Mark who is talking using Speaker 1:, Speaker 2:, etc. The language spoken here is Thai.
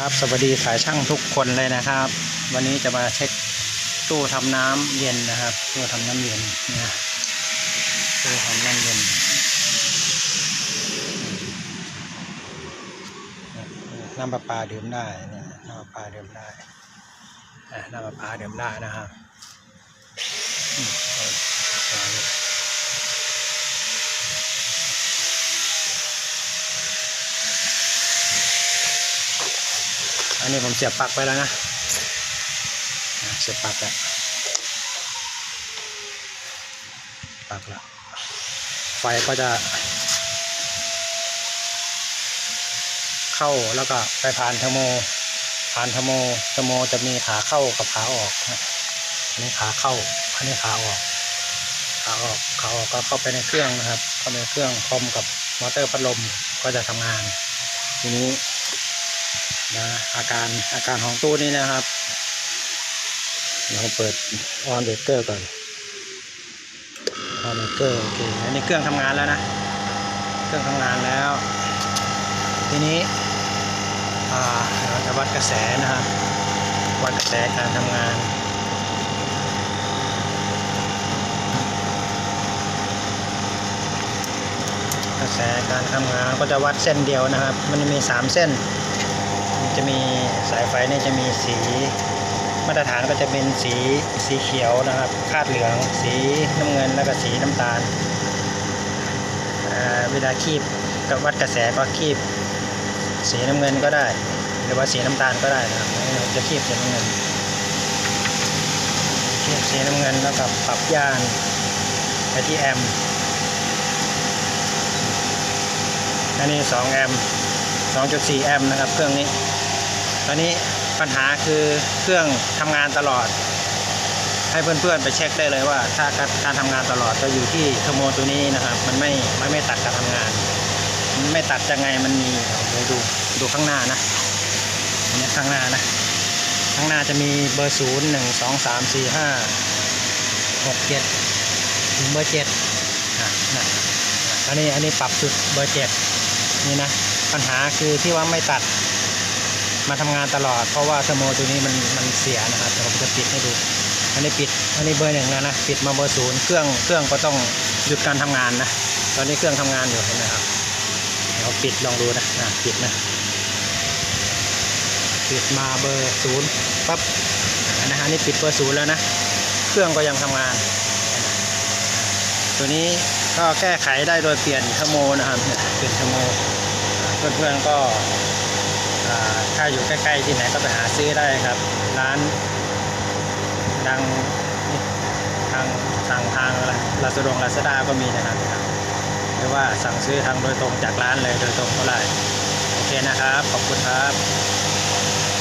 Speaker 1: ครับสวัสดีสายช่างทุกคนเลยนะครับ วันนี้จะมาเช็คตู้ทำน้ำเย็นนะครับ ตู้ทำน้ำเย็นนะตู้ทำน้ำเย็นน้ำประปาดื่มได้เนี่ยน้ำประปาดื่มได้น้ำประปาดื่มได้นะครับ อันนี้ผมเสียบปลั๊กไปแล้วนะ เสียบปลั๊กแล้วปลั๊กแล้วไฟก็จะ เข้าแล้วก็ไปผ่านเทอร์โม ผ่านเทอร์โมเทอร์โมจะมีขาเข้ากับขาออกนะอันนี้ขาเข้าอันนี้ขาออกขาออกขาออกก็เข้าไปในเครื่องนะครับเข้าไปในเครื่องพร้อมกับมอเตอร์พัดลมก็จะทำงาน ทีนี้ นะอาการอาการของตู้นี้นะครับเดี๋ยวเปิดออนเบรกเกอร์ก่อนออนเบรกเกอร์โอเคอันนี้เครื่องทำงานแล้วนะ เครื่องทำงานแล้ว ทีนี้เราจะวัดกระแสนะครับวัดกระแสการทำงานกระแสการทำงานก็จะวัดเส้นเดียวนะครับ มันจะมี 3 เส้น จะมีสายไฟนี่จะมีสีมาตรฐานก็จะเป็นสีสีเขียวนะครับ คาดเหลือง สีน้ำเงินแล้วก็สีน้ำตาลเวลาคีบกับวัดกระแสก็คีบ สีน้ำเงินก็ได้ หรือว่าสีน้ำตาลก็ได้นะครับจะคีบสีน้ำเงินคีบสีน้ำเงินแล้วก็ปรับย่านไปที่แอมอันนี้ 2 แอมป์2.4 แอมป์นะครับ เครื่องนี้ ตอนนี้ปัญหาคือเครื่องทำงานตลอด ให้เพื่อนๆไปเช็คได้เลยว่า ถ้าการการทำงานตลอดจะอยู่ที่เทอร์โมตัวนี้นะครับ มันไม่มันไม่ตัดการทำงาน มันไม่ตัดยังไงมันมีเดี๋ยวดูดูข้างหน้านะอันนี้ข้างหน้านะ ข้างหน้าจะมีเบอร์ศูนย์หนึ่งสองสามสี่ห้าหกเจ็ดถึงเบอร์เจ็ดอะนะอันนี้อันนี้ปรับจุดเบอร์เจ็ดนี่นะปัญหาคือที่ว่าไม่ตัด มาทำงานตลอด เพราะว่าเทอร์โมตัวนี้มันมันเสียนะครับเดี๋ยวผมจะปิดให้ดู อันนี้ปิด อันนี้เบอร์หนึ่งแล้วนะ ปิดมาเบอร์ศูนย์เครื่องเครื่องก็ต้องหยุดการทำงานนะ ตอนนี้เครื่องทำงานอยู่เห็นไหมครับเดี๋ยวปิดลองดูนะอะปิดนะ ปิดมาเบอร์ศูนย์ปั๊บนะฮะนี่ปิดเบอร์ศูนย์แล้วนะ เครื่องก็ยังทำงาน ตัวนี้ก็แก้ไขได้โดยเปลี่ยนเทอร์โมนะครับเปลี่ยนเทอร์โมเพื่อนๆก็อ่า ถ้าอยู่ใกล้ๆที่ไหนก็ไปหาซื้อได้ครับ ร้านดังทางทางทางลาซาดงลาซาด้าก็มีนะครับ หรือว่าสั่งซื้อทางโดยตรงจากร้านเลยโดยตรงก็ได้โอเคนะครับ ขอบคุณครับ